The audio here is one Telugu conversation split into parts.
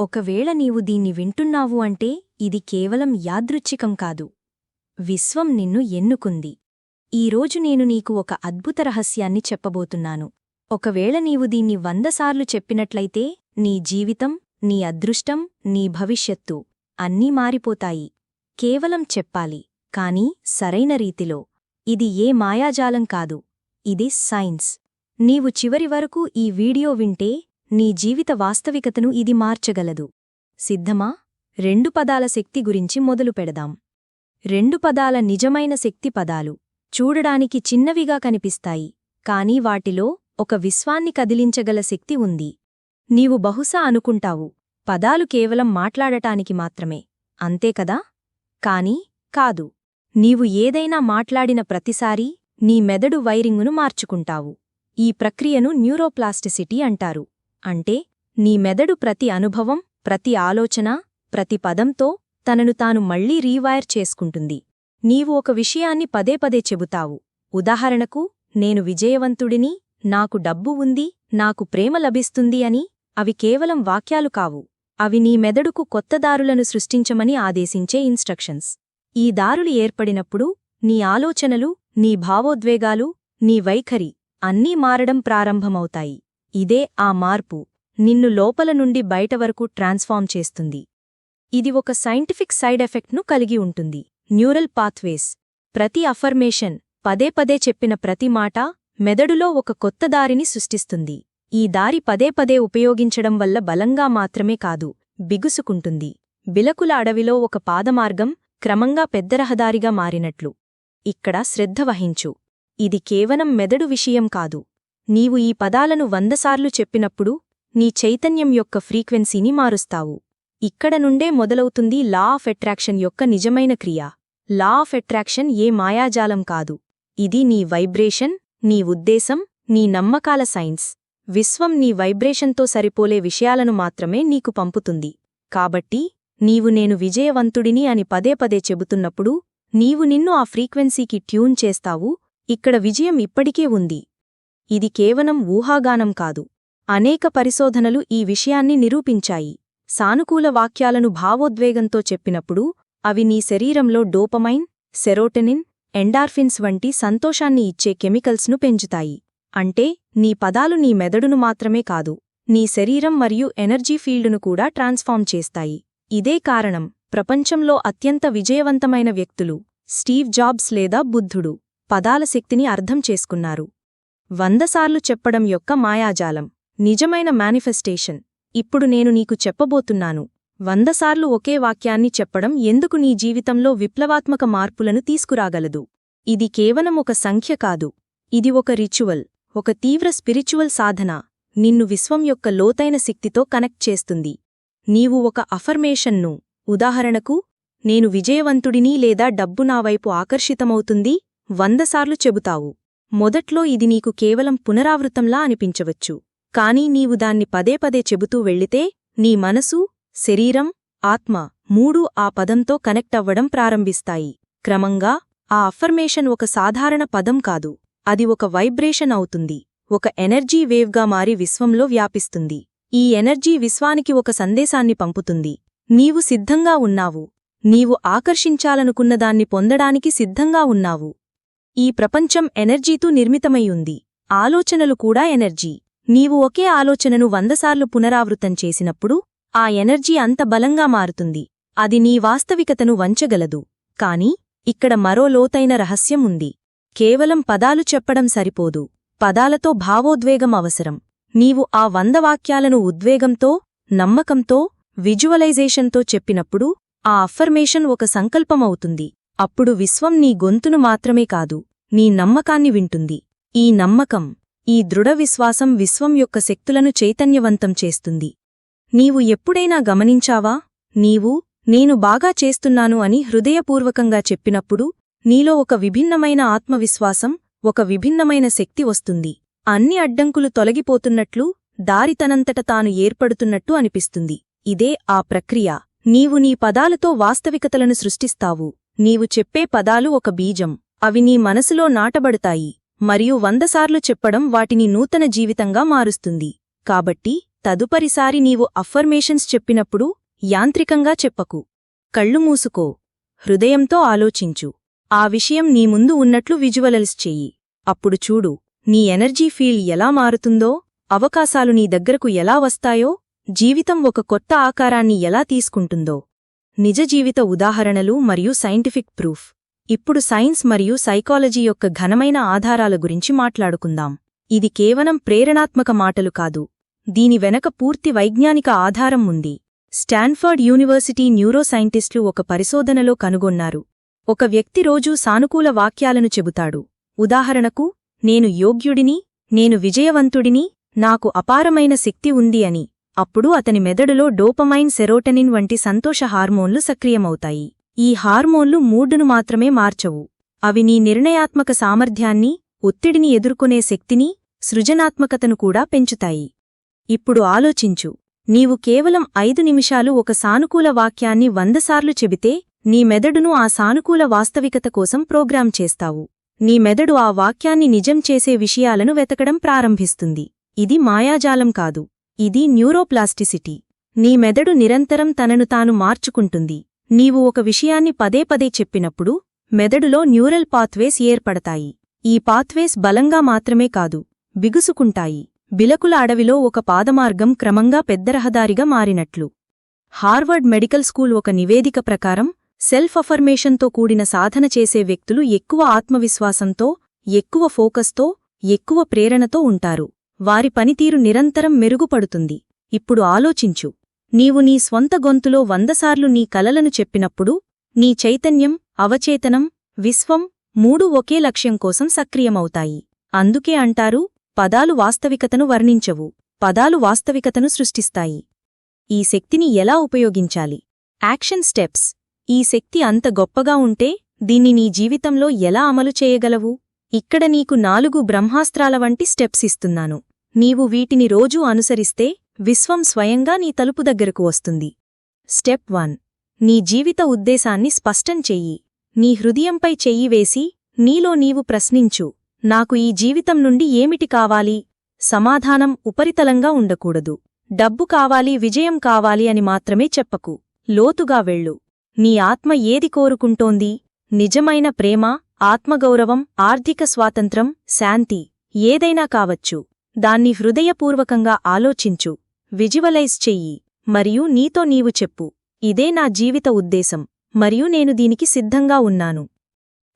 ఒకవేళ నీవు దీన్ని వింటున్నావు అంటే ఇది కేవలం యాదృచ్ఛికం కాదు. విశ్వం నిన్ను ఎన్నుకుంది. ఈరోజు నేను నీకు ఒక అద్భుత రహస్యాన్ని చెప్పబోతున్నాను. ఒకవేళ నీవు దీన్ని వందసార్లు చెప్పినట్లయితే నీ జీవితం నీ అదృష్టం నీ భవిష్యత్తు అన్నీ మారిపోతాయి. కేవలం చెప్పాలి. కాని సరైన రీతిలో. ఇది ఏ మాయాజాలం కాదు. ఇది సైన్స్. నీవు చివరి వరకు ఈ వీడియో వింటే నీ జీవిత వాస్తవికతను ఇది మార్చగలదు. సిద్ధమా? రెండు పదాల శక్తి గురించి మొదలు పెడదాం. రెండు పదాల నిజమైన శక్తి పదాలు చూడడానికి చిన్నవిగా కనిపిస్తాయి. కాని వాటిలో ఒక విశ్వాన్ని కదిలించగల శక్తి ఉంది. నీవు బహుశా అనుకుంటావు. పదాలు కేవలం మాట్లాడటానికి మాత్రమే. అంతేకదా కాని కాదు. నీవు ఏదైనా మాట్లాడిన ప్రతిసారీ నీ మెదడు వైరింగును మార్చుకుంటావు. ఈ ప్రక్రియను న్యూరోప్లాస్టిసిటీ అంటారు. అంటే నీ మెదడు ప్రతి అనుభవం ప్రతి ఆలోచన ప్రతి పదంతో తనను తాను మళ్ళీ రీవైర్ చేసుకుంటుంది. నీవు ఒక విషయాన్ని పదే పదే చెబుతావు. ఉదాహరణకు నేను విజయవంతుడిని నాకు డబ్బు ఉంది నాకు ప్రేమ లభిస్తుంది అని అవి కేవలం వాక్యాలు కావు. అవి నీ మెదడుకు కొత్త దారులను సృష్టించమని ఆదేశించే ఇన్స్ట్రక్షన్స్. ఈ దారులు ఏర్పడినప్పుడు నీ ఆలోచనలు నీ భావోద్వేగాలు నీ వైఖరి అన్నీ మారడం ప్రారంభమవుతాయి. ఇదే ఆ మార్పు నిన్ను లోపల నుండి బయట వరకు ట్రాన్స్ఫార్మ్ చేస్తుంది. ఇది ఒక సైంటిఫిక్ సైడ్ ఎఫెక్ట్ను కలిగి ఉంటుంది. న్యూరల్ పాత్వేస్ ప్రతి అఫర్మేషన్ పదే పదే చెప్పిన ప్రతి మాట మెదడులో ఒక కొత్త దారిని సృష్టిస్తుంది. ఈ దారి పదే పదే ఉపయోగించడం వల్ల బలంగా మాత్రమే కాదు బిగుసుకుంటుంది. బిలకుల అడవిలో ఒక పాదమార్గం క్రమంగా పెద్ద రహదారిగా మారినట్లు. ఇక్కడ శ్రద్ధ వహించు. ఇది కేవలం మెదడు విషయం కాదు. నీవు ఈ పదాలను వందసార్లు చెప్పినప్పుడు నీ చైతన్యం యొక్క ఫ్రీక్వెన్సీని మారుస్తావు. ఇక్కడ నుండే మొదలవుతుంది లా ఆఫ్ అట్రాక్షన్ యొక్క నిజమైన క్రియ. లా ఆఫ్ అట్రాక్షన్ ఏ మాయాజాలం కాదు. ఇది నీ వైబ్రేషన్ నీ ఉద్దేశం నీ నమ్మకాల సైన్స్. విశ్వం నీ వైబ్రేషన్తో సరిపోలే విషయాలను మాత్రమే నీకు పంపుతుంది. కాబట్టి నీవు నేను విజయవంతుడిని అని పదే పదే చెబుతున్నప్పుడు నీవు నిన్ను ఆ ఫ్రీక్వెన్సీకి ట్యూన్ చేస్తావు ఇక్కడ విజయం ఇప్పటికే ఉంది. ఇది కేవలం ఊహాగానం కాదు. అనేక పరిశోధనలు ఈ విషయాన్ని నిరూపించాయి. సానుకూల వాక్యాలను భావోద్వేగంతో చెప్పినప్పుడు అవి నీ శరీరంలో డోపమైన్ సెరోటెనిన్ ఎండార్ఫిన్స్ వంటి సంతోషాన్ని ఇచ్చే కెమికల్స్ను పెంచుతాయి. అంటే నీ పదాలు నీ మెదడును మాత్రమే కాదు నీ శరీరం మరియు ఎనర్జీ ఫీల్డును కూడా ట్రాన్స్ఫార్మ్ చేస్తాయి. ఇదే కారణం ప్రపంచంలో అత్యంత విజయవంతమైన వ్యక్తులు స్టీవ్ జాబ్స్ లేదా బుద్ధుడు పదాల శక్తిని అర్థం చేసుకున్నారు. వందసార్లు చెప్పడం యొక్క మాయాజాలం నిజమైన మేనిఫెస్టేషన్. ఇప్పుడు నేను నీకు చెప్పబోతున్నాను వందసార్లు ఒకే వాక్యాన్ని చెప్పడం ఎందుకు నీ జీవితంలో విప్లవాత్మక మార్పులను తీసుకురాగలదు? ఇది కేవలం ఒక సంఖ్య కాదు ఇది ఒక రిచువల్. ఒక తీవ్ర స్పిరిచువల్ సాధన నిన్ను విశ్వం యొక్క లోతైన శక్తితో కనెక్ట్ చేస్తుంది. నీవు ఒక అఫర్మేషన్ను ఉదాహరణకు నేను విజయవంతుడిని లేదా డబ్బు నా వైపు ఆకర్షితమవుతుంది వందసార్లు చెబుతావు. మొదట్లో ఇది నీకు కేవలం పునరావృతంలా అనిపించవచ్చు కానీ నీవు దాన్ని పదే పదే చెబుతూ వెళ్ళితే నీ మనసు శరీరం ఆత్మ మూడూ ఆ పదంతో కనెక్ట్ అవ్వడం ప్రారంభిస్తాయి. క్రమంగా ఆ అఫర్మేషన్ ఒక సాధారణ పదం కాదు. అది ఒక వైబ్రేషన్ అవుతుంది ఒక ఎనర్జీ వేవ్గా మారి విశ్వంలో వ్యాపిస్తుంది. ఈ ఎనర్జీ విశ్వానికి ఒక సందేశాన్ని పంపుతుంది. నీవు సిద్ధంగా ఉన్నావు. నీవు ఆకర్షించాలనుకున్నదాన్ని పొందడానికి సిద్ధంగా ఉన్నావు. ఈ ప్రపంచం ఎనర్జీతో నిర్మితమయ్యుంది ఆలోచనలు కూడా ఎనర్జీ. నీవు ఒకే ఆలోచనను వందసార్లు పునరావృతం చేసినప్పుడు ఆ ఎనర్జీ అంత బలంగా మారుతుంది. అది నీ వాస్తవికతను వంచగలదు. కాని ఇక్కడ మరో లోతైన రహస్యం ఉంది. కేవలం పదాలు చెప్పడం సరిపోదు. పదాలతో భావోద్వేగం అవసరం. నీవు ఆ వంద వాక్యాలను ఉద్వేగంతో నమ్మకంతో విజువలైజేషన్తో చెప్పినప్పుడు ఆ అఫర్మేషన్ ఒక సంకల్పమవుతుంది అప్పుడు విశ్వం నీ గొంతును మాత్రమే కాదు నీ నమ్మకాన్ని వింటుంది. ఈ నమ్మకం ఈ దృఢ విశ్వాసం విశ్వం యొక్క శక్తులను చైతన్యవంతం చేస్తుంది. నీవు ఎప్పుడైనా గమనించావా? నీవు నేను బాగా చేస్తున్నాను అని హృదయపూర్వకంగా చెప్పినప్పుడు నీలో ఒక విభిన్నమైన ఆత్మవిశ్వాసం ఒక విభిన్నమైన శక్తి వస్తుంది. అన్ని అడ్డంకులు తొలగిపోతున్నట్లు దారితనంతట తాను ఏర్పడుతున్నట్టు అనిపిస్తుంది. ఇదే ఆ ప్రక్రియ. నీవు నీ పదాలతో వాస్తవికతలను సృష్టిస్తావు. నీవు చెప్పే పదాలు ఒక బీజం. అవి నీ మనసులో నాటబడతాయి. మరియు వందసార్లు చెప్పడం వాటిని నూతన జీవితంగా మారుస్తుంది. కాబట్టి తదుపరిసారి నీవు అఫర్మేషన్స్ చెప్పినప్పుడు యాంత్రికంగా చెప్పకు. కళ్ళు మూసుకో. హృదయంతో ఆలోచించు. ఆ విషయం నీ ముందు ఉన్నట్లు విజువలైజ్ చెయ్యి. అప్పుడు చూడు నీ ఎనర్జీ ఫీల్ ఎలా మారుతుందో అవకాశాలు నీ దగ్గరకు ఎలా వస్తాయో జీవితం ఒక కొత్త ఆకారాన్ని ఎలా తీసుకుంటుందో. నిజ జీవిత ఉదాహరణలు మరియు సైంటిఫిక్ ప్రూఫ్. ఇప్పుడు సైన్స్ మరియు సైకాలజీ యొక్క ఘనమైన ఆధారాల గురించి మాట్లాడుకుందాం. ఇది కేవలం ప్రేరణాత్మక మాటలు కాదు. దీని వెనక పూర్తి వైజ్ఞానిక ఆధారం ఉంది. స్టాన్ఫర్డ్ యూనివర్సిటీ న్యూరోసైంటిస్టులు ఒక పరిశోధనలో కనుగొన్నారు. ఒక వ్యక్తి రోజూ సానుకూల వాక్యాలను చెబుతాడు. ఉదాహరణకు నేను యోగ్యుడిని నేను విజయవంతుడిని నాకు అపారమైన శక్తి ఉంది అని. అప్పుడు అతని మెదడులో డోపమైన్ సెరోటనిన్ వంటి సంతోష హార్మోన్లు సక్రియమవుతాయి. ఈ హార్మోన్లు మూడును మాత్రమే మార్చవు. అవి నీ నిర్ణయాత్మక సామర్థ్యాన్ని ఒత్తిడిని ఎదుర్కొనే శక్తిని సృజనాత్మకతను కూడా పెంచుతాయి. ఇప్పుడు ఆలోచించు. నీవు కేవలం ఐదు నిమిషాలు ఒక సానుకూల వాక్యాన్ని వందసార్లు చెబితే నీ మెదడును ఆ సానుకూల వాస్తవికత కోసం ప్రోగ్రాం చేస్తావు. నీ మెదడు ఆ వాక్యాన్ని నిజం చేసే విషయాలను వెతకడం ప్రారంభిస్తుంది. ఇది మాయాజాలం కాదు. ఇది న్యూరోప్లాస్టిసిటీ. నీ మెదడు నిరంతరం తనను తాను మార్చుకుంటుంది. నీవు ఒక విషయాన్ని పదే పదే చెప్పినప్పుడు మెదడులో న్యూరల్ పాత్వేస్ ఏర్పడతాయి. ఈ పాత్వేస్ బలంగా మాత్రమే కాదు బిగుసుకుంటాయి. బిలకుల అడవిలో ఒక పాదమార్గం క్రమంగా పెద్ద రహదారిగా మారినట్లు. హార్వర్డ్ మెడికల్ స్కూల్ ఒక నివేదిక ప్రకారం సెల్ఫ్ అఫర్మేషన్తో కూడిన సాధన చేసే వ్యక్తులు ఎక్కువ ఆత్మవిశ్వాసంతో ఎక్కువ ఫోకస్తో ఎక్కువ ప్రేరణతో ఉంటారు. వారి పనితీరు నిరంతరం మెరుగుపడుతుంది. ఇప్పుడు ఆలోచించు. నీవు నీ స్వంత గొంతులో వందసార్లు నీ కలలను చెప్పినప్పుడు నీ చైతన్యం అవచేతనం విశ్వం మూడు ఒకే లక్ష్యం కోసం సక్రియమవుతాయి. అందుకే అంటారు పదాలు వాస్తవికతను వర్ణించవు పదాలు వాస్తవికతను సృష్టిస్తాయి. ఈ శక్తిని ఎలా ఉపయోగించాలి? Action steps. ఈ శక్తి అంత గొప్పగా ఉంటే దీన్ని నీ జీవితంలో ఎలా అమలు చేయగలవు? ఇక్కడ నీకు నాలుగు బ్రహ్మాస్త్రాల వంటి స్టెప్స్ ఇస్తున్నాను. నీవు వీటిని రోజూ అనుసరిస్తే విశ్వం స్వయంగా నీ తలుపు దగ్గరకు వస్తుంది. Step one. నీ జీవిత ఉద్దేశాన్ని స్పష్టం చెయ్యి. నీ హృదయంపై చెయ్యి వేసి నీలో నీవు ప్రశ్నించు. నాకు ఈ జీవితం నుండి ఏమిటి కావాలి? సమాధానం ఉపరితలంగా ఉండకూడదు. డబ్బు కావాలి విజయం కావాలి అని మాత్రమే చెప్పకు. లోతుగా వెళ్ళు. నీ ఆత్మ ఏది కోరుకుంటోంది? నిజమైన ప్రేమ ఆత్మగౌరవం ఆర్థిక స్వాతంత్రం శాంతి ఏదైనా కావచ్చు. దాన్ని హృదయపూర్వకంగా ఆలోచించు. విజువలైజ్ చెయ్యి. మరియు నీతో నీవు చెప్పు. ఇదే నా జీవిత ఉద్దేశం. మరియు నేను దీనికి సిద్ధంగా ఉన్నాను.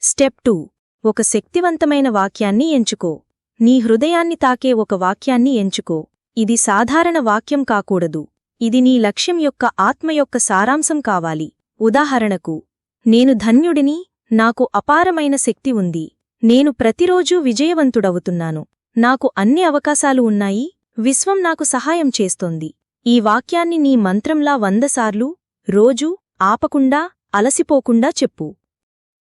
Step two. ఒక శక్తివంతమైన వాక్యాన్ని ఎంచుకో. నీ హృదయాన్ని తాకే ఒక వాక్యాన్ని ఎంచుకో. ఇది సాధారణ వాక్యం కాకూడదు. ఇది నీ లక్ష్యం యొక్క ఆత్మ యొక్క సారాంశం కావాలి. ఉదాహరణకు నేను ధన్యుడిని నాకు అపారమైన శక్తి ఉంది నేను ప్రతిరోజూ విజయవంతుడవుతున్నాను నాకు అన్ని అవకాశాలు ఉన్నాయి విశ్వం నాకు సహాయం చేస్తోంది. ఈ వాక్యాన్ని నీ మంత్రంలా వందసార్లు రోజూ ఆపకుండా అలసిపోకుండా చెప్పు.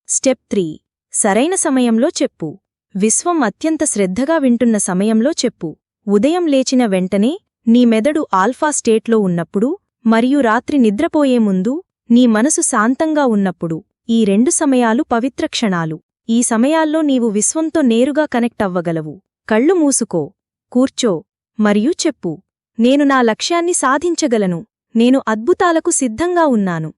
స్టెప్ త్రీ సరైన సమయంలో చెప్పు. విశ్వం అత్యంత శ్రద్ధగా వింటున్న సమయంలో చెప్పు. ఉదయం లేచిన వెంటనే నీ మెదడు ఆల్ఫా స్టేట్లో ఉన్నప్పుడు మరియు రాత్రి నిద్రపోయే ముందు నీ మనసు శాంతంగా ఉన్నప్పుడు ఈ రెండు సమయాలు పవిత్ర క్షణాలు. ఈ సమయాల్లో నీవు విశ్వంతో నేరుగా కనెక్ట్ అవ్వగలవు. కళ్ళు మూసుకో కూర్చో మరియు చెప్పు. నేను నా లక్ష్యాన్ని సాధించగలను. నేను అద్భుతాలకు సిద్ధంగా ఉన్నాను.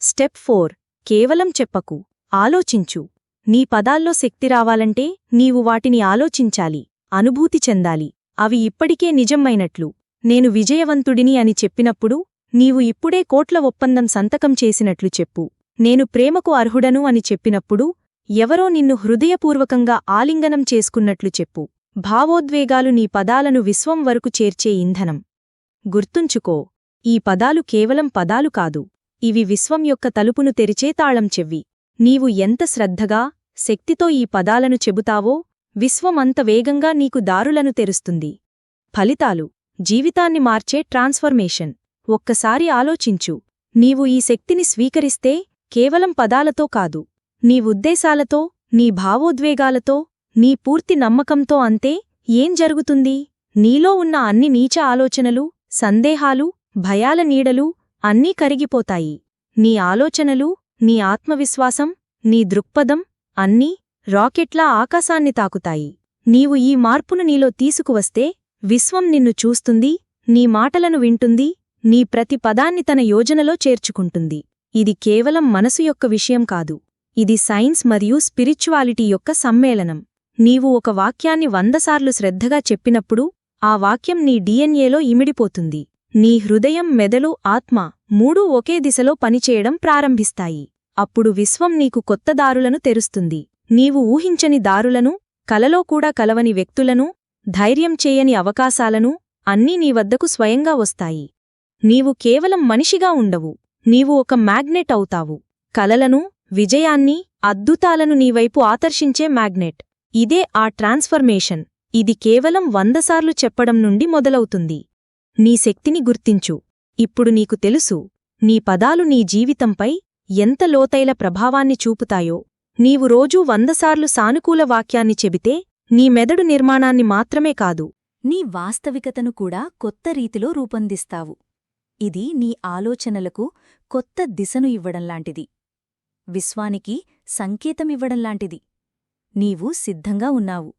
స్టెప్ ఫోర్ కేవలం చెప్పకు ఆలోచించు. నీ పదాల్లో శక్తి రావాలంటే నీవు వాటిని ఆలోచించాలి అనుభూతి చెందాలి. అవి ఇప్పటికే నిజమైనట్లు నేను విజయవంతుడిని అని చెప్పినప్పుడు నీవు ఇప్పుడే కోట్ల ఒప్పందం సంతకం చేసినట్లు చెప్పు. నేను ప్రేమకు అర్హుడను అని చెప్పినప్పుడు ఎవరో నిన్ను హృదయపూర్వకంగా ఆలింగనం చేసుకున్నట్లు చెప్పు. భావోద్వేగాలు నీ పదాలను విశ్వం వరకు చేర్చే ఇంధనం. గుర్తుంచుకో ఈ పదాలు కేవలం పదాలు కాదు ఇవి విశ్వం యొక్క తలుపును తెరిచే తాళం చెవ్వి నీవు ఎంత శ్రద్ధగా శక్తితో ఈ పదాలను చెబుతావో విశ్వం అంత వేగంగా నీకు దారులను తెరుస్తుంది. ఫలితాలు జీవితాన్ని మార్చే ట్రాన్స్ఫర్మేషన్. ఒక్కసారి ఆలోచించు. నీవు ఈ శక్తిని స్వీకరిస్తే కేవలం పదాలతో కాదు. నీ ఉద్దేశాలతో నీ భావోద్వేగాలతో నీ పూర్తి నమ్మకంతో అంతే ఏం జరుగుతుంది? నీలో ఉన్న అన్ని నీచ ఆలోచనలు సందేహాలు భయాల నీడలు అన్నీ కరిగిపోతాయి. నీ ఆలోచనలు నీ ఆత్మవిశ్వాసం నీ దృక్పథం అన్నీ రాకెట్లా ఆకాశాన్ని తాకుతాయి. నీవు ఈ మార్పును నీలో తీసుకువస్తే విశ్వం నిన్ను చూస్తుంది నీ మాటలను వింటుంది నీ ప్రతి పదాన్ని తన యోజనలో చేర్చుకుంటుంది. ఇది కేవలం మనసు యొక్క విషయం కాదు. ఇది సైన్స్ మరియు స్పిరిచువాలిటీ యొక్క సమ్మేళనం. నీవు ఒక వాక్యాన్ని వందసార్లు శ్రద్ధగా చెప్పినప్పుడు ఆ వాక్యం నీ డిఎన్ఏలో ఇమిడిపోతుంది. నీ హృదయం మెదడు ఆత్మ మూడూ ఒకే దిశలో పనిచేయడం ప్రారంభిస్తాయి. అప్పుడు విశ్వం నీకు కొత్త దారులను తెరుస్తుంది. నీవు ఊహించని దారులను కలలో కూడా కలవని వ్యక్తులను ధైర్యం చేయని అవకాశాలను అన్నీ నీ వద్దకు స్వయంగా వస్తాయి. నీవు కేవలం మనిషిగా ఉండవు. నీవు ఒక మ్యాగ్నెట్ అవుతావు. కలలను విజయాన్ని అద్భుతాలను నీవైపు ఆకర్షించే మ్యాగ్నెట్. ఇదే ఆ ట్రాన్స్ఫర్మేషన్. ఇది కేవలం వందసార్లు చెప్పడం నుండి మొదలవుతుంది. నీ శక్తిని గుర్తించు. ఇప్పుడు నీకు తెలుసు నీ పదాలు నీ జీవితంపై ఎంత లోతైల ప్రభావాన్ని చూపుతాయో. నీవు రోజూ వందసార్లు సానుకూల వాక్యాన్ని చెబితే నీ మెదడు నిర్మాణాన్ని మాత్రమే కాదు. నీ వాస్తవికతను కూడా కొత్త రీతిలో రూపొందిస్తావు. ఇది నీ ఆలోచనలకు కొత్త దిశను ఇవ్వడంలాంటిది విశ్వానికి సంకేతమివ్వడంలాంటిది నీవు సిద్ధంగా ఉన్నావు.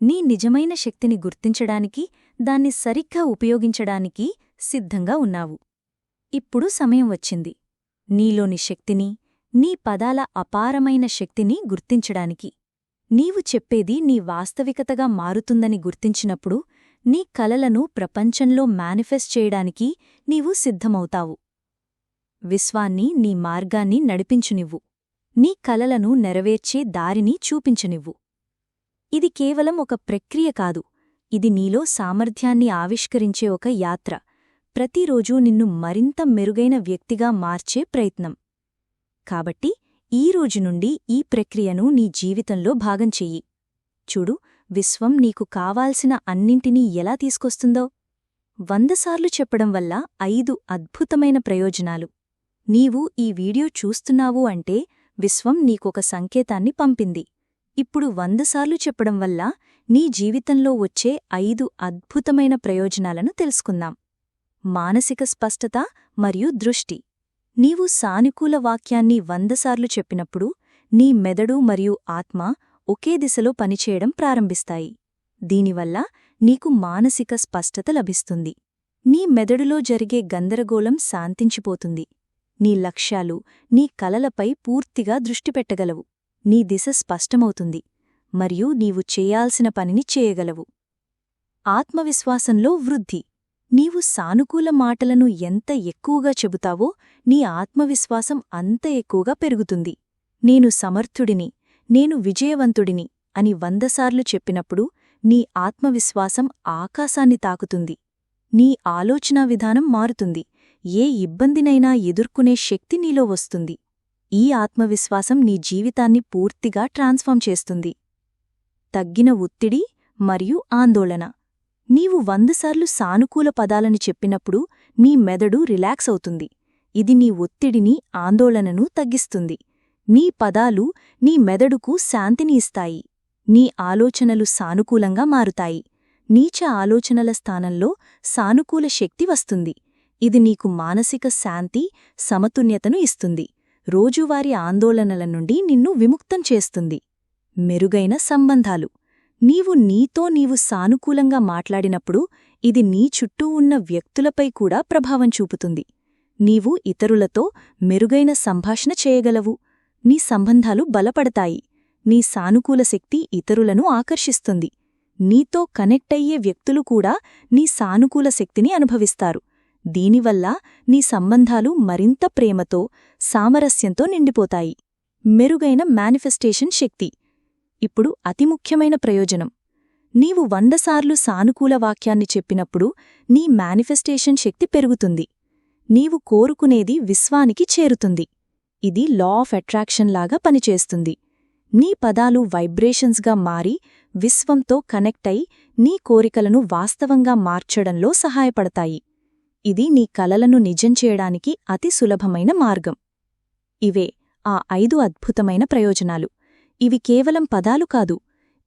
నీ నిజమైన శక్తిని గుర్తించడానికి దాన్ని సరిగ్గా ఉపయోగించడానికి సిద్ధంగా ఉన్నావు. ఇప్పుడు సమయం వచ్చింది. నీలోని శక్తిని నీ పదాల అపారమైన శక్తిని గుర్తించడానికి. నీవు చెప్పేది నీ వాస్తవికతగా మారుతుందని గుర్తించినప్పుడు నీ కలలను ప్రపంచంలో మేనిఫెస్ట్ చేయడానికి నీవు సిద్ధమవుతావు. విశ్వాన్ని నీ మార్గాన్ని నడిపించునివ్వు. నీ కలలను నెరవేర్చే దారిని చూపించనివ్వు. ఇది కేవలం ఒక ప్రక్రియ కాదు. ఇది నీలో సామర్థ్యాన్ని ఆవిష్కరించే ఒక యాత్ర. ప్రతిరోజూ నిన్ను మరింత మెరుగైన వ్యక్తిగా మార్చే ప్రయత్నం. కాబట్టి ఈ రోజు నుండి ఈ ప్రక్రియను నీ జీవితంలో భాగం చెయ్యి. చూడు విశ్వం నీకు కావాల్సిన అన్నింటినీ ఎలా తీసుకొస్తుందో? వందసార్లు చెప్పడం వల్ల ఐదు అద్భుతమైన ప్రయోజనాలు. నీవు ఈ వీడియో చూస్తున్నావు అంటే విశ్వం నీకొక సంకేతాన్ని పంపింది. ఇప్పుడు వందసార్లు చెప్పడం వల్ల నీ జీవితంలో వచ్చే ఐదు అద్భుతమైన ప్రయోజనాలను తెలుసుకుందాం. మానసిక స్పష్టత మరియు దృష్టి. నీవు సానుకూల వాక్యాన్ని వందసార్లు చెప్పినప్పుడు నీ మెదడు మరియు ఆత్మ ఒకే దిశలో పనిచేయడం ప్రారంభిస్తాయి. దీనివల్ల నీకు మానసిక స్పష్టత లభిస్తుంది. నీ మెదడులో జరిగే గందరగోళం శాంతించిపోతుంది. నీ లక్ష్యాలు నీ కలలపై పూర్తిగా దృష్టి పెట్టగలవు. నీ దిశ స్పష్టమవుతుంది. మరియు నీవు చేయాల్సిన పనిని చేయగలవు. ఆత్మవిశ్వాసంలో వృద్ధి. నీవు సానుకూల మాటలను ఎంత ఎక్కువగా చెబుతావో నీ ఆత్మవిశ్వాసం అంత ఎక్కువగా పెరుగుతుంది. నేను సమర్థుడిని నేను విజయవంతుడిని అని వందసార్లు చెప్పినప్పుడు నీ ఆత్మవిశ్వాసం ఆకాశాన్ని తాకుతుంది. నీ ఆలోచనా విధానం మారుతుంది. ఏ ఇబ్బందినైనా ఎదుర్కొనే శక్తి నీలో వస్తుంది. ఈ ఆత్మవిశ్వాసం నీ జీవితాన్ని పూర్తిగా ట్రాన్స్ఫార్మ్ చేస్తుంది. తగ్గిన ఒత్తిడి మరియు ఆందోళన. నీవు వందసార్లు సానుకూల పదాలని చెప్పినప్పుడు నీ మెదడు రిలాక్స్ అవుతుంది. ఇది నీ ఒత్తిడిని ఆందోళనను తగ్గిస్తుంది. నీ పదాలు నీ మెదడుకు శాంతిని ఇస్తాయి. నీ ఆలోచనలు సానుకూలంగా మారుతాయి. నీచ ఆలోచనల స్థానంలో సానుకూల శక్తి వస్తుంది. ఇది నీకు మానసిక శాంతి సమతుల్యతను ఇస్తుంది. రోజువారీ ఆందోళనల నుండి నిన్ను విముక్తం చేస్తుంది. మెరుగైన సంబంధాలు. నీవు నీతో నీవు సానుకూలంగా మాట్లాడినప్పుడు ఇది నీ చుట్టూ ఉన్న వ్యక్తులపై కూడా ప్రభావం చూపుతుంది. నీవు ఇతరులతో మెరుగైన సంభాషణ చేయగలవు. నీ సంబంధాలు బలపడతాయి. నీ సానుకూల శక్తి ఇతరులను ఆకర్షిస్తుంది. నీతో కనెక్ట్ అయ్యే వ్యక్తులు కూడా నీ సానుకూల శక్తిని అనుభవిస్తారు. దీనివల్ల నీ సంబంధాలు మరింత ప్రేమతో సామరస్యంతో నిండిపోతాయి. మెరుగైన మేనిఫెస్టేషన్ శక్తి. ఇప్పుడు అతి ముఖ్యమైన ప్రయోజనం. నీవు వందసార్లు సానుకూల వాక్యాన్ని చెప్పినప్పుడు నీ మేనిఫెస్టేషన్ శక్తి పెరుగుతుంది. నీవు కోరుకునేది విశ్వానికి చేరుతుంది. ఇది లా ఆఫ్ అట్రాక్షన్ లాగా పనిచేస్తుంది. నీ పదాలు వైబ్రేషన్స్గా మారి విశ్వంతో కనెక్ట్ అయి నీ కోరికలను వాస్తవంగా మార్చడంలో సహాయపడతాయి. ఇది నీ కలలను నిజం చేయడానికి అతి సులభమైన మార్గం. ఇవే ఆ ఐదు అద్భుతమైన ప్రయోజనాలు. ఇవి కేవలం పదాలు కాదు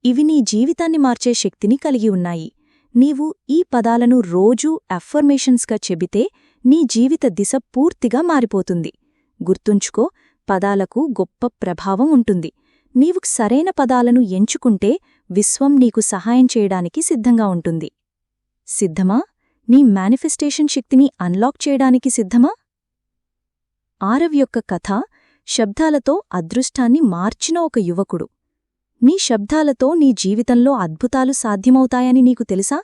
ఇవి నీ జీవితాన్ని మార్చే శక్తిని కలిగి ఉన్నాయి. నీవు ఈ పదాలను రోజూ అఫర్మేషన్స్గా చెబితే నీ జీవిత దిశ పూర్తిగా మారిపోతుంది. గుర్తుంచుకో పదాలకు గొప్ప ప్రభావం ఉంటుంది. నీవు సరైన పదాలను ఎంచుకుంటే విశ్వం నీకు సహాయం చేయడానికి సిద్ధంగా ఉంటుంది. సిద్ధమా? నీ మేనిఫెస్టేషన్ శక్తిని అన్లాక్ చేయడానికి సిద్ధమా? ఆరవ్ యొక్క కథ శబ్దాలతో అదృష్టాన్ని మార్చిన ఒక యువకుడు. నీ శబ్దాలతో నీ జీవితంలో అద్భుతాలు సాధ్యమవుతాయని నీకు తెలుసా?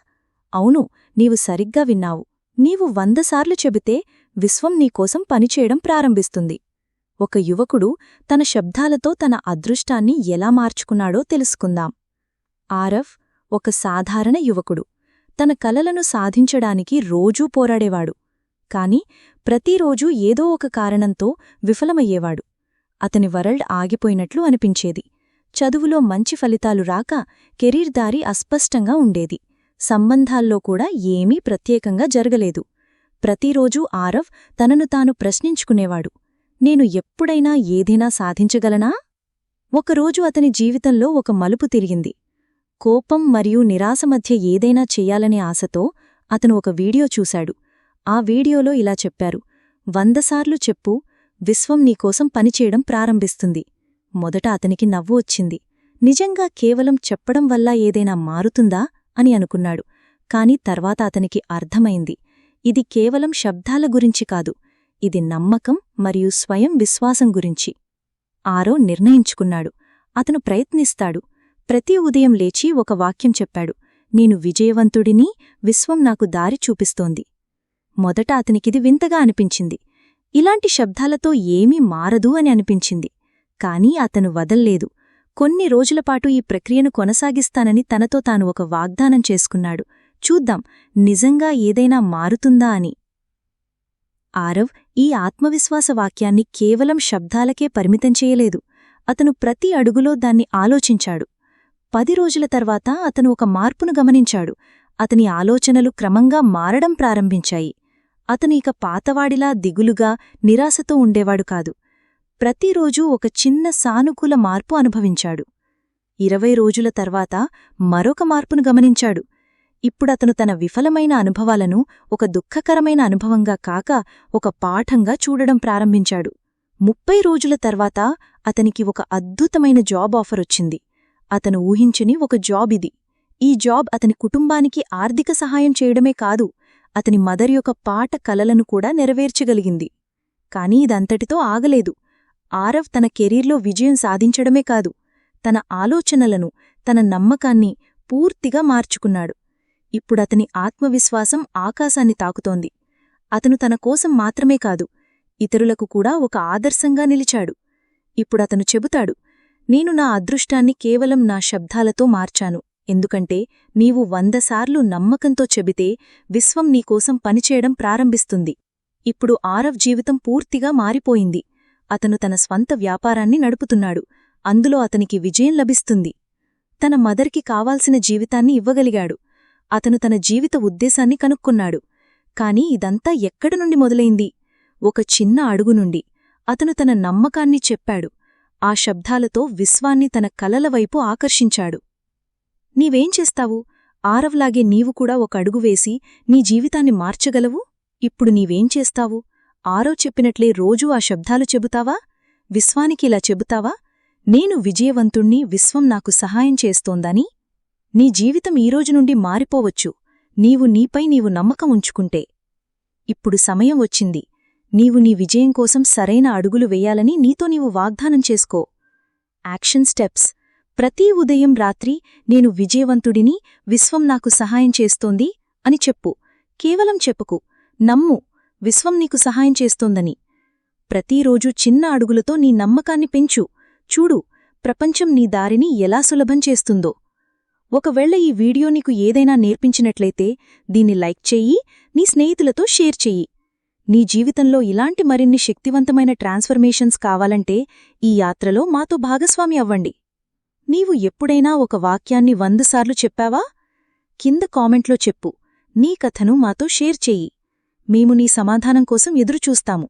అవును నీవు సరిగ్గా విన్నావు. నీవు వందసార్లు చెబితే విశ్వం నీకోసం పనిచేయడం ప్రారంభిస్తుంది. ఒక యువకుడు తన శబ్దాలతో తన అదృష్టాన్ని ఎలా మార్చుకున్నాడో తెలుసుకుందాం. ఆరఫ్ ఒక సాధారణ యువకుడు. తన కలలను సాధించడానికి రోజూ పోరాడేవాడు. కాని ప్రతిరోజూ ఏదో ఒక కారణంతో విఫలమయ్యేవాడు. అతని వరల్డ్ ఆగిపోయినట్లు అనిపించేది. చదువులో మంచి ఫలితాలు రాక కెరీర్ దారి అస్పష్టంగా ఉండేది. సంబంధాల్లో కూడా ఏమీ ప్రత్యేకంగా జరగలేదు. ప్రతిరోజూ ఆరవ్ తనను తాను ప్రశ్నించుకునేవాడు. నేను ఎప్పుడైనా ఏదైనా సాధించగలనా? ఒకరోజు అతని జీవితంలో ఒక మలుపు తిరిగింది. కోపం మరియు నిరాశ మధ్య ఏదైనా చెయ్యాలనే ఆశతో అతను ఒక వీడియో చూశాడు. ఆ వీడియోలో ఇలా చెప్పారు. వందసార్లు చెప్పు విశ్వం నీకోసం పనిచేయడం ప్రారంభిస్తుంది. మొదట అతనికి నవ్వు వచ్చింది. నిజంగా కేవలం చెప్పడం వల్ల ఏదైనా మారుతుందా? అని అనుకున్నాడు. కాని తర్వాత అతనికి అర్థమైంది. ఇది కేవలం శబ్దాల గురించి కాదు ఇది నమ్మకం మరియు స్వయం విశ్వాసం గురించి. ఆరో నిర్ణయించుకున్నాడు. అతను ప్రయత్నిస్తాడు. ప్రతి ఉదయం లేచి ఒక వాక్యం చెప్పాడు. నేను విజయవంతుడిని విశ్వం నాకు దారి చూపిస్తోంది. మొదట అతనికిది వింతగా అనిపించింది. ఇలాంటి శబ్దాలతో ఏమీ మారదు అని అనిపించింది. కాని అతను వదల్లేదు. కొన్ని రోజులపాటు ఈ ప్రక్రియను కొనసాగిస్తానని తనతో తాను ఒక వాగ్దానం చేసుకున్నాడు. చూద్దాం నిజంగా ఏదైనా మారుతుందా అని. ఆరవ్ ఈ ఆత్మవిశ్వాస వాక్యాన్ని కేవలం శబ్దాలకే పరిమితం చేయలేదు. అతను ప్రతి అడుగులో దాన్ని ఆలోచించాడు. పది రోజుల తర్వాత అతను ఒక మార్పును గమనించాడు. అతని ఆలోచనలు క్రమంగా మారడం ప్రారంభించాయి. అతను ఇక పాతవాడిలా దిగులుగా నిరాశతో ఉండేవాడు కాదు. ప్రతిరోజూ ఒక చిన్న సానుకూల మార్పు అనుభవించాడు. ఇరవై రోజుల తర్వాత మరొక మార్పును గమనించాడు. ఇప్పుడతను తన విఫలమైన అనుభవాలను ఒక దుఃఖకరమైన అనుభవంగా కాక ఒక పాఠంగా చూడడం ప్రారంభించాడు. ముప్పై రోజుల తర్వాత అతనికి ఒక అద్భుతమైన జాబ్ ఆఫర్ వచ్చింది. అతను ఊహించని ఒక జాబ్ ఇది. ఈ జాబ్ అతని కుటుంబానికి ఆర్థిక సహాయం చేయడమే కాదు అతని మదర్ యొక్క పాట కలలను కూడా నెరవేర్చగలిగింది. కాని ఇదంతటితో ఆగలేదు. ఆరవ్ తన కెరీర్లో విజయం సాధించడమే కాదు తన ఆలోచనలను తన నమ్మకాన్ని పూర్తిగా మార్చుకున్నాడు. ఇప్పుడతని ఆత్మవిశ్వాసం ఆకాశాన్ని తాకుతోంది. అతను తన కోసం మాత్రమే కాదు ఇతరులకు కూడా ఒక ఆదర్శంగా నిలిచాడు. ఇప్పుడతను చెబుతాడు నేను నా అదృష్టాన్ని కేవలం నా శబ్దాలతో మార్చాను. ఎందుకంటే నీవు వందసార్లు నమ్మకంతో చెబితే విశ్వం నీకోసం పనిచేయడం ప్రారంభిస్తుంది. ఇప్పుడు ఆరవ్ జీవితం పూర్తిగా మారిపోయింది. అతను తన స్వంత వ్యాపారాన్ని నడుపుతున్నాడు. అందులో అతనికి విజయం లభిస్తుంది. తన మదర్కి కావాల్సిన జీవితాన్ని ఇవ్వగలిగాడు. అతను తన జీవిత ఉద్దేశాన్ని కనుక్కున్నాడు. కాని ఇదంతా ఎక్కడి నుండి మొదలైంది? ఒక చిన్న అడుగు నుండి అతను తన నమ్మకాన్ని చెప్పాడు. ఆ శబ్దాలతో విశ్వాన్ని తన కలల వైపు ఆకర్షించాడు. నీవేం చేస్తావు? ఆరవ్లాగే నీవు కూడా ఒక అడుగు వేసి నీ జీవితాన్ని మార్చగలవు? ఇప్పుడు నీవేం చేస్తావు? చెప్పినట్లే రోజూ ఆ శబ్దాలు చెబుతావా? విశ్వానికి ఇలా చెబుతావా? నేను విజయవంతుణ్ణి విశ్వం నాకు సహాయం చేస్తోందని? నీ జీవితం ఈరోజు నుండి మారిపోవచ్చు. నీవు నీపై నీవు నమ్మకం ఉంచుకుంటే. ఇప్పుడు సమయం వచ్చింది. నీవు నీ విజయం కోసం సరైన అడుగులు వేయాలని నీతో నీవు వాగ్దానం చేసుకో. Action steps. ప్రతి ఉదయం రాత్రి నేను విజయవంతుడిని విశ్వం నాకు సహాయం చేస్తోంది అని చెప్పు. కేవలం చెప్పుకు. నమ్ము. విశ్వం నీకు సహాయం చేస్తోందని. ప్రతిరోజూ చిన్న అడుగులతో నీ నమ్మకాన్ని పెంచు. చూడు ప్రపంచం నీ దారిని ఎలా సులభం చేస్తుందో. ఒకవేళ ఈ వీడియో నీకు ఏదైనా నేర్పించినట్లయితే దీన్ని లైక్ చెయ్యి నీ స్నేహితులతో షేర్ చెయ్యి. నీ జీవితంలో ఇలాంటి మరిన్ని శక్తివంతమైన ట్రాన్స్ఫర్మేషన్స్ కావాలంటే ఈ యాత్రలో మాతో భాగస్వామి అవ్వండి. నీవు ఎప్పుడైనా ఒక వాక్యాన్ని వందసార్లు చెప్పావా? కింద కామెంట్లో చెప్పు. నీ కథను మాతో షేర్ చెయ్యి. మేము నీ సమాధానం కోసం ఎదురుచూస్తాము.